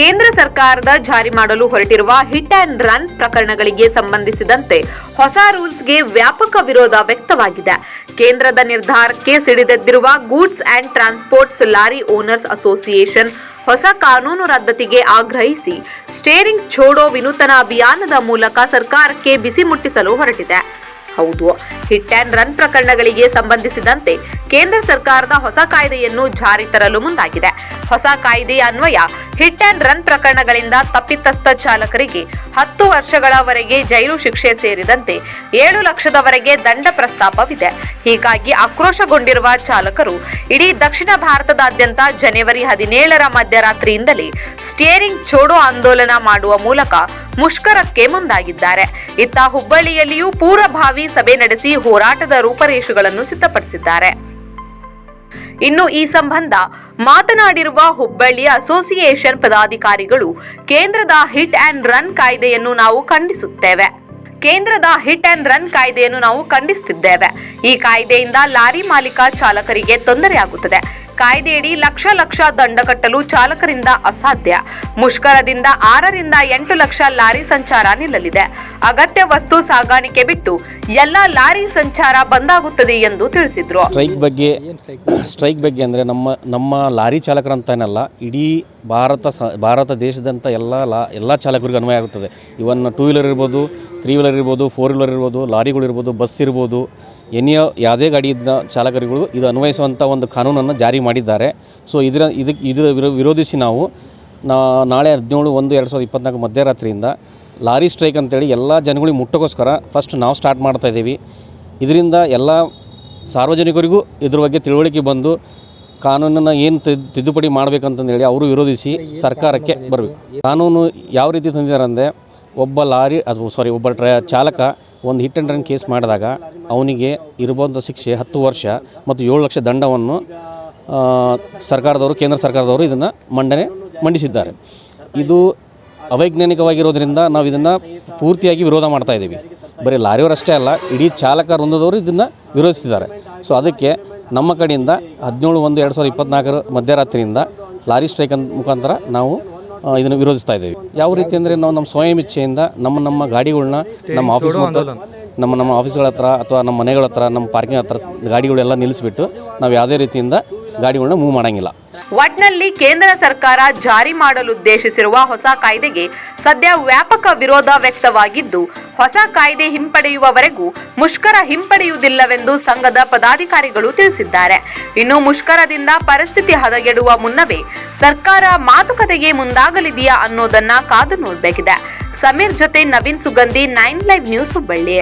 ಕೇಂದ್ರ ಸರ್ಕಾರದ ಜಾರಿ ಮಾಡಲು ಹೊರಟಿರುವ ಹಿಟ್ ಅಂಡ್ ರನ್ ಪ್ರಕರಣಗಳಿಗೆ ಸಂಬಂಧಿಸಿದಂತೆ ಹೊಸ ರೂಲ್ಸ್ಗೆ ವ್ಯಾಪಕ ವಿರೋಧ ವ್ಯಕ್ತವಾಗಿದೆ. ಕೇಂದ್ರದ ನಿರ್ಧಾರಕ್ಕೆ ಸಿಡಿದೆದ್ದಿರುವ goods and transports lorry owners association ಹೊಸ ಕಾನೂನು ರದ್ದತಿಗೆ ಆಗ್ರಹಿಸಿ, ಸ್ಟೇರಿಂಗ್ ಛೋಡೋ ವಿನೂತನ ಅಭಿಯಾನದ ಮೂಲಕ ಸರ್ಕಾರಕ್ಕೆ ಬಿಸಿ ಮುಟ್ಟಿಸಲು ಹೊರಟಿದೆ. ಹೌದು. ಹಿಟ್ ಆ್ಯಂಡ್ ರನ್ ಪ್ರಕರಣಗಳಿಗೆ ಸಂಬಂಧಿಸಿದಂತೆ ಕೇಂದ್ರ ಸರ್ಕಾರದ ಹೊಸ ಕಾಯ್ದೆಯನ್ನು ಜಾರಿ ತರಲು ಮುಂದಾಗಿದೆ. ಹೊಸ ಕಾಯ್ದೆಯ ಅನ್ವಯ ಹಿಟ್ ಆ್ಯಂಡ್ ರನ್ ಪ್ರಕರಣಗಳಿಂದ ತಪ್ಪಿತಸ್ಥ ಚಾಲಕರಿಗೆ ಹತ್ತು ವರ್ಷಗಳವರೆಗೆ ಜೈಲು ಶಿಕ್ಷೆ ಸೇರಿದಂತೆ ಏಳು ಲಕ್ಷದವರೆಗೆ ದಂಡ ಪ್ರಸ್ತಾಪವಿದೆ. ಹೀಗಾಗಿ ಆಕ್ರೋಶಗೊಂಡಿರುವ ಚಾಲಕರು ಇಡೀ ದಕ್ಷಿಣ ಭಾರತದಾದ್ಯಂತ ಜನವರಿ ಹದಿನೇಳರ ಮಧ್ಯರಾತ್ರಿಯಿಂದಲೇ ಸ್ಟಿಯರಿಂಗ್ ಚೋಡೋ ಆಂದೋಲನ ಮಾಡುವ ಮೂಲಕ ಮುಷ್ಕರಕ್ಕೆ ಮುಂದಾಗಿದ್ದಾರೆ. ಇತ್ತ ಹುಬ್ಬಳ್ಳಿಯಲ್ಲಿಯೂ ಪೂರ್ವಭಾವಿ ಸಭೆ ನಡೆಸಿ ಹೋರಾಟದ ರೂಪರೇಷೆಗಳನ್ನು ಸಿದ್ಧಪಡಿಸಿದ್ದಾರೆ. ಇನ್ನು ಈ ಸಂಬಂಧ ಮಾತನಾಡಿರುವ ಹುಬ್ಬಳ್ಳಿಯ ಅಸೋಸಿಯೇಷನ್ ಪದಾಧಿಕಾರಿಗಳು, ಕೇಂದ್ರದ ಹಿಟ್ ಅಂಡ್ ರನ್ ಕಾಯ್ದೆಯನ್ನು ನಾವು ಖಂಡಿಸುತ್ತೇವೆ. ಕೇಂದ್ರದ ಹಿಟ್ ಅಂಡ್ ರನ್ ಕಾಯ್ದೆಯನ್ನು ನಾವು ಖಂಡಿಸುತ್ತಿದ್ದೇವೆ. ಈ ಕಾಯ್ದೆಯಿಂದ ಲಾರಿ ಮಾಲೀಕ ಚಾಲಕರಿಗೆ ತೊಂದರೆಯಾಗುತ್ತದೆ. ಕಾಯ್ದೆಯಡಿ ಲಕ್ಷ ಲಕ್ಷ ದಂಡ ಕಟ್ಟಲು ಚಾಲಕರಿಂದ ಅಸಾಧ್ಯ. ಮುಷ್ಕರದಿಂದ ಆರರಿಂದ ಎಂಟು ಲಕ್ಷ ಲಾರಿ ಸಂಚಾರ ನಿಲ್ಲಲಿದೆ. ಅಗತ್ಯ ವಸ್ತು ಸಾಗಾಣಿಕೆ ಬಿಟ್ಟು ಎಲ್ಲ ಲಾರಿ ಸಂಚಾರ ಬಂದಾಗುತ್ತದೆ ಎಂದು ತಿಳಿಸಿದ್ರು. ಸ್ಟ್ರೈಕ್ ಬಗ್ಗೆ ಸ್ಟ್ರೈಕ್ ಬಗ್ಗೆ ಅಂದರೆ ನಮ್ಮ ನಮ್ಮ ಲಾರಿ ಚಾಲಕರಂತನಲ್ಲ, ಇಡೀ ಭಾರತ ಭಾರತ ದೇಶದಂಥ ಎಲ್ಲ ಲಾ, ಎಲ್ಲ ಚಾಲಕರಿಗೂ ಅನ್ವಯ ಆಗುತ್ತದೆ. ಇವನ್ ಟೂ ವೀಲರ್ ಇರ್ಬೋದು ತ್ರೀ ವೀಲರ್ ಇರ್ಬೋದು ಫೋರ್ ವೀಲರ್ ಇರ್ಬೋದು ಲಾರಿಗಳು ಇರ್ಬೋದು ಬಸ್ ಇರ್ಬೋದು ಎನಿಯ ಯಾವುದೇ ಗಾಡಿ ಇದ್ದ ಚಾಲಕರುಗಳು ಇದು ಅನ್ವಯಿಸುವಂಥ ಒಂದು ಕಾನೂನನ್ನು ಜಾರಿ ಮಾಡಿದ್ದಾರೆ. ಸೊ ಇದರ ಇದಕ್ಕೆ ಇದರ ವಿರೋಧಿಸಿ ನಾವು ನಾ ನಾಳೆ ಹದಿನೇಳು ಒಂದು ಎರಡು ಸಾವಿರದ ಇಪ್ಪತ್ನಾಲ್ಕು ಮಧ್ಯರಾತ್ರಿಯಿಂದ ಲಾರಿ ಸ್ಟ್ರೈಕ್ ಅಂತೇಳಿ ಎಲ್ಲ ಜನಗಳಿಗೆ ಮುಟ್ಟೋಕ್ಕೋಸ್ಕರ ಫಸ್ಟ್ ನಾವು ಸ್ಟಾರ್ಟ್ ಮಾಡ್ತಾ ಇದ್ದೀವಿ. ಇದರಿಂದ ಎಲ್ಲ ಸಾರ್ವಜನಿಕರಿಗೂ ಇದ್ರ ಬಗ್ಗೆ ತಿಳುವಳಿಕೆ ಬಂದು ಕಾನೂನನ್ನು ಏನು ತಿದ್ದುಪಡಿ ಮಾಡಬೇಕಂತಂದೇಳಿ ಅವರು ವಿರೋಧಿಸಿ ಸರ್ಕಾರಕ್ಕೆ ಬರಬೇಕು. ಕಾನೂನು ಯಾವ ರೀತಿ ತಂದಿದ್ದಾರೆ ಅಂದರೆ ಒಬ್ಬ ಲಾರಿ ಅದು ಸಾರಿ ಒಬ್ಬ ಟ್ರ ಚಾಲಕ ಒಂದು ಹಿಟ್ ಆ್ಯಂಡ್ ರನ್ ಕೇಸ್ ಮಾಡಿದಾಗ ಅವನಿಗೆ ಇರ್ಬೋದ ಶಿಕ್ಷೆ ಹತ್ತು ವರ್ಷ ಮತ್ತು ಏಳು ಲಕ್ಷ ದಂಡವನ್ನು ಸರ್ಕಾರದವರು, ಕೇಂದ್ರ ಸರ್ಕಾರದವರು ಇದನ್ನು ಮಂಡನೆ ಮಂಡಿಸಿದ್ದಾರೆ. ಇದು ಅವೈಜ್ಞಾನಿಕವಾಗಿರೋದ್ರಿಂದ ನಾವು ಇದನ್ನು ಪೂರ್ತಿಯಾಗಿ ವಿರೋಧ ಮಾಡ್ತಾ ಇದ್ದೀವಿ ಬರೀ ಲಾರಿಯವರಷ್ಟೇ ಅಲ್ಲ, ಇಡೀ ಚಾಲಕ ವೃಂದದವರು ಇದನ್ನು ವಿರೋಧಿಸಿದ್ದಾರೆ ಸೊ ಅದಕ್ಕೆ ನಮ್ಮ ಕಡೆಯಿಂದ ಹದಿನೇಳು ಒಂದು ಎರಡು ಸಾವಿರದ ಇಪ್ಪತ್ನಾಲ್ಕರ ಮಧ್ಯರಾತ್ರಿಯಿಂದ ಲಾರಿ ಸ್ಟ್ರೈಕ್ ಮುಖಾಂತರ ನಾವು ಇದನ್ನು ವಿರೋಧಿಸ್ತಾ ಇದ್ದೀವಿ. ಯಾವ ರೀತಿ ಅಂದರೆ ನಾವು ನಮ್ಮ ಸ್ವಯಂ ಇಚ್ಛೆಯಿಂದ ನಮ್ಮ ನಮ್ಮ ಗಾಡಿಗಳನ್ನ ನಮ್ಮ ಆಫೀಸ್ ಮತ್ತು ನಮ್ಮ ನಮ್ಮ ಆಫೀಸ್ಗಳ ಹತ್ರ ಅಥವಾ ನಮ್ಮ ಮನೆಗಳ ಹತ್ರ ನಮ್ಮ ಪಾರ್ಕಿಂಗ್ ಹತ್ರ ಗಾಡಿಗಳೆಲ್ಲ ನಿಲ್ಲಿಸ್ಬಿಟ್ಟು ನಾವು ಯಾವುದೇ ರೀತಿಯಿಂದ ಗಾಡಿಗಳನ್ನ ಮೂವ್ ಮಾಡಂಗಿಲ್ಲ. ಒಟ್ನಲ್ಲಿ ಕೇಂದ್ರ ಸರ್ಕಾರ ಜಾರಿ ಮಾಡಲು ಉದ್ದೇಶಿಸಿರುವ ಹೊಸ ಕಾಯ್ದೆಗೆ ಸದ್ಯ ವ್ಯಾಪಕ ವಿರೋಧ ವ್ಯಕ್ತವಾಗಿದ್ದು, ಹೊಸ ಕಾಯ್ದೆ ಹಿಂಪಡೆಯುವವರೆಗೂ ಮುಷ್ಕರ ಹಿಂಪಡೆಯುವುದಿಲ್ಲವೆಂದು ಸಂಘದ ಪದಾಧಿಕಾರಿಗಳು ತಿಳಿಸಿದ್ದಾರೆ. ಇನ್ನು ಮುಷ್ಕರದಿಂದ ಪರಿಸ್ಥಿತಿ ಹದಗೆಡುವ ಮುನ್ನವೇ ಸರ್ಕಾರ ಮಾತುಕತೆಗೆ ಮುಂದಾಗಲಿದೆಯಾ ಅನ್ನೋದನ್ನ ಕಾದು ನೋಡಬೇಕಿದೆ. ಸಮೀರ್ ಜೊತೆ Naveen Sugandhi, nine live news Hubballi.